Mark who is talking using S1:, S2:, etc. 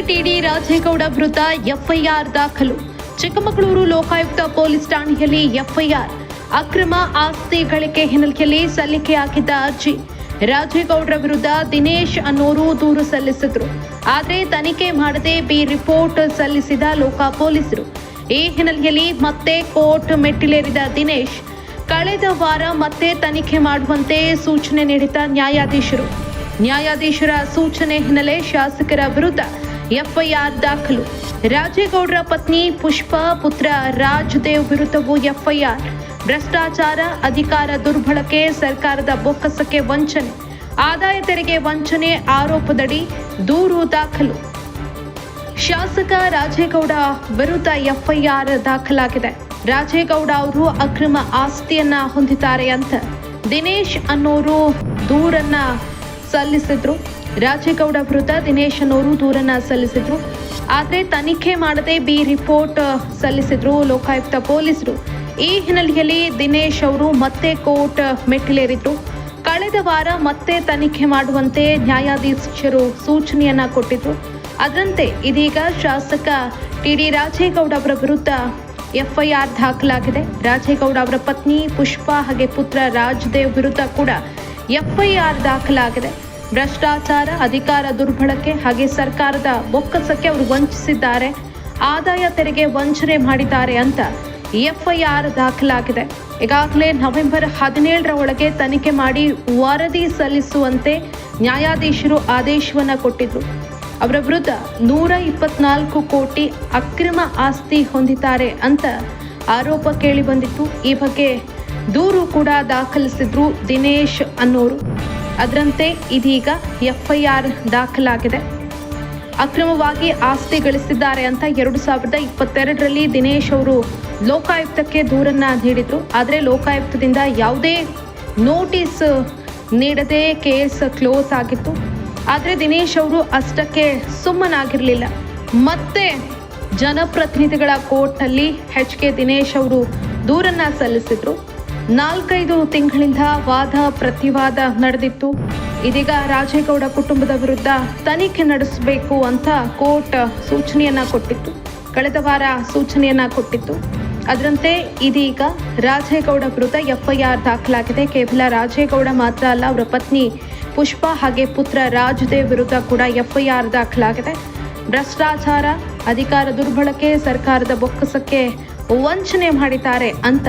S1: TD Rajegowda ವಿರುದ್ಧ FIR ದಾಖಲು. Chikkamagaluru Lokayukta police ಠಾಣೆಯಲ್ಲಿ ಎಫ್ಐಆರ್. ಅಕ್ರಮ ಆಸ್ತಿ ಗಳಿಕೆ ಹಿನ್ನೆಲೆಯಲ್ಲಿ ಸಲ್ಲಿಕೆಯಾಗಿದ್ದ ಅರ್ಜಿ. ರಾಜೇಗೌಡರ ವಿರುದ್ಧ ದಿನೇಶ್ ಅನ್ನೋರು ದೂರು ಸಲ್ಲಿಸಿದ್ರು. ಆದರೆ ತನಿಖೆ ಮಾಡದೆ ಬಿ ರಿಪೋರ್ಟ್ ಸಲ್ಲಿಸಿದ ಲೋಕ ಪೊಲೀಸರು. ಈ ಹಿನ್ನೆಲೆಯಲ್ಲಿ ಮತ್ತೆ ಕೋರ್ಟ್ ಮೆಟ್ಟಿಲೇರಿದ ದಿನೇಶ್. ಕಳೆದ ವಾರ ಮತ್ತೆ ತನಿಖೆ ಮಾಡುವಂತೆ ಸೂಚನೆ ನೀಡಿದ ನ್ಯಾಯಾಧೀಶರು. ನ್ಯಾಯಾಧೀಶರ ಸೂಚನೆ ಹಿನ್ನೆಲೆ ಶಾಸಕರ ವಿರುದ್ಧ ಎಫ್ಐಆರ್ ದಾಖಲು. ರಾಜೇಗೌಡರ ಪತ್ನಿ ಪುಷ್ಪ ಪುತ್ರ ರಾಜ್ ದೇವ್ ವಿರುದ್ಧವೂ ಎಫ್ಐಆರ್. ಭ್ರಷ್ಟಾಚಾರ, ಅಧಿಕಾರ ದುರ್ಬಳಕೆ, ಸರ್ಕಾರದ ಬೊಕ್ಕಸಕ್ಕೆ ವಂಚನೆ. ಆದಾಯ ತೆರಿಗೆ ವಂಚನೆ ಆರೋಪದಡಿ ದೂರು ದಾಖಲು. ಶಾಸಕ ರಾಜೇಗೌಡ ವಿರುದ್ಧ ಎಫ್ಐಆರ್ ದಾಖಲಾಗಿದೆ. ರಾಜೇಗೌಡ ಅವರು ಅಕ್ರಮ ಆಸ್ತಿಯನ್ನ ಹೊಂದಿದ್ದಾರೆ ಅಂತ ದಿನೇಶ್ ಅನ್ನೋರು ದೂರನ್ನ ಸಲ್ಲಿಸಿದ್ರು. ರಾಜೇಗೌಡ ವಿರುದ್ಧ ದಿನೇಶ್ ಅನ್ನೋರು ದೂರನ್ನ ಸಲ್ಲಿಸಿದ್ರು. ಆದರೆ ತನಿಖೆ ಮಾಡದೆ ಬಿ ರಿಪೋರ್ಟ್ ಸಲ್ಲಿಸಿದ್ರು ಲೋಕಾಯುಕ್ತ ಪೊಲೀಸರು. ಈ ಹಿನ್ನೆಲೆಯಲ್ಲಿ ದಿನೇಶ್ ಅವರು ಮತ್ತೆ ಕೋರ್ಟ್ ಮೆಟ್ಟಿಲೇರಿದ್ರು. ಕಳೆದ ವಾರ ಮತ್ತೆ ತನಿಖೆ ಮಾಡುವಂತೆ ನ್ಯಾಯಾಧೀಶರು ಸೂಚನೆಯನ್ನ ಕೊಟ್ಟಿದ್ರು. ಅದರಂತೆ ಇದೀಗ ಶಾಸಕ ಟಿ ಡಿ ರಾಜೇಗೌಡ ಅವರ ವಿರುದ್ಧ ಎಫ್ಐಆರ್ ದಾಖಲಾಗಿದೆ. ರಾಜೇಗೌಡ ಅವರ ಪತ್ನಿ ಪುಷ್ಪಾ ಹಾಗೆ ಪುತ್ರ ರಾಜದೇವ್ ವಿರುದ್ಧ ಕೂಡ ಎಫ್ಐಆರ್ ದಾಖಲಾಗಿದೆ. ಭ್ರಷ್ಟಾಚಾರ ಅಧಿಕಾರ ದುರ್ಬಳಕೆ ಹಾಗೆ ಸರ್ಕಾರದ ಬೊಕ್ಕಸಕ್ಕೆ ಅವರು ವಂಚಿಸಿದ್ದಾರೆ. ಆದಾಯ ತೆರಿಗೆ ವಂಚನೆ ಮಾಡಿದ್ದಾರೆ ಅಂತ ಎಫ್ಐಆರ್ ದಾಖಲಾಗಿದೆ. ಈಗಾಗಲೇ ನವೆಂಬರ್ ಹದಿನೇಳರ ಒಳಗೆ ತನಿಖೆ ಮಾಡಿ ವರದಿ ಸಲ್ಲಿಸುವಂತೆ ನ್ಯಾಯಾಧೀಶರು ಆದೇಶವನ್ನು ಕೊಟ್ಟಿದ್ರು. ಅವರ ವಿರುದ್ಧ ನೂರ ಇಪ್ಪತ್ನಾಲ್ಕು ಕೋಟಿ ಅಕ್ರಮ ಆಸ್ತಿ ಹೊಂದಿದ್ದಾರೆ ಅಂತ ಆರೋಪ ಕೇಳಿ ಬಂದಿತ್ತು. ಈ ಬಗ್ಗೆ ದೂರು ಕೂಡ ದಾಖಲಿಸಿದ್ರು ದಿನೇಶ್ ಅನ್ನೋರು. ಅದರಂತೆ ಇದೀಗ ಎಫ್ಐಆರ್ ದಾಖಲಾಗಿದೆ. ಅಕ್ರಮವಾಗಿ ಆಸ್ತಿ ಗಳಿಸಿದ್ದಾರೆ ಅಂತ ಎರಡು ಸಾವಿರದ ಇಪ್ಪತ್ತೆರಡರಲ್ಲಿ ದಿನೇಶ್ ಅವರು ಲೋಕಾಯುಕ್ತಕ್ಕೆ ದೂರನ್ನ ನೀಡಿದ್ರು. ಆದರೆ ಲೋಕಾಯುಕ್ತದಿಂದ ಯಾವುದೇ ನೋಟಿಸ್ ನೀಡದೆ ಕೇಸ್ ಕ್ಲೋಸ್ ಆಗಿತ್ತು. ಆದರೆ ದಿನೇಶ್ ಅವರು ಅಷ್ಟಕ್ಕೆ ಸುಮ್ಮನಾಗಿರಲಿಲ್ಲ. ಮತ್ತೆ ಜನಪ್ರತಿನಿಧಿಗಳ ಕೋರ್ಟ್ನಲ್ಲಿ ಎಚ್ ಕೆ ದಿನೇಶ್ ಅವರು ದೂರನ್ನ ಸಲ್ಲಿಸಿದ್ರು. ನಾಲ್ಕೈದು ತಿಂಗಳಿಂದ ವಾದ ಪ್ರತಿವಾದ ನಡೆದಿತ್ತು. ಇದೀಗ ರಾಜೇಗೌಡ ಕುಟುಂಬದ ವಿರುದ್ಧ ತನಿಖೆ ನಡೆಸಬೇಕು ಅಂತ ಕೋರ್ಟ್ ಸೂಚನೆಯನ್ನ ಕೊಟ್ಟಿತ್ತು. ಕಳೆದ ವಾರ ಸೂಚನೆಯನ್ನ ಕೊಟ್ಟಿತ್ತು. ಅದರಂತೆ ಇದೀಗ ರಾಜೇಗೌಡ ವಿರುದ್ಧ ಎಫ್ಐಆರ್ ದಾಖಲಾಗಿದೆ. ಕೇವಲ ರಾಜೇಗೌಡ ಮಾತ್ರ ಅಲ್ಲ, ಅವರ ಪತ್ನಿ ಪುಷ್ಪ ಹಾಗೆ ಪುತ್ರ ರಾಜದೇವ್ ವಿರುದ್ಧ ಕೂಡ ಎಫ್ಐಆರ್ ದಾಖಲಾಗಿದೆ. ಭ್ರಷ್ಟಾಚಾರ ಅಧಿಕಾರ ದುರ್ಬಳಕೆ ಸರ್ಕಾರದ ಬೊಕ್ಕಸಕ್ಕೆ ವಂಚನೆ ಮಾಡಿದ್ದಾರೆ ಅಂತ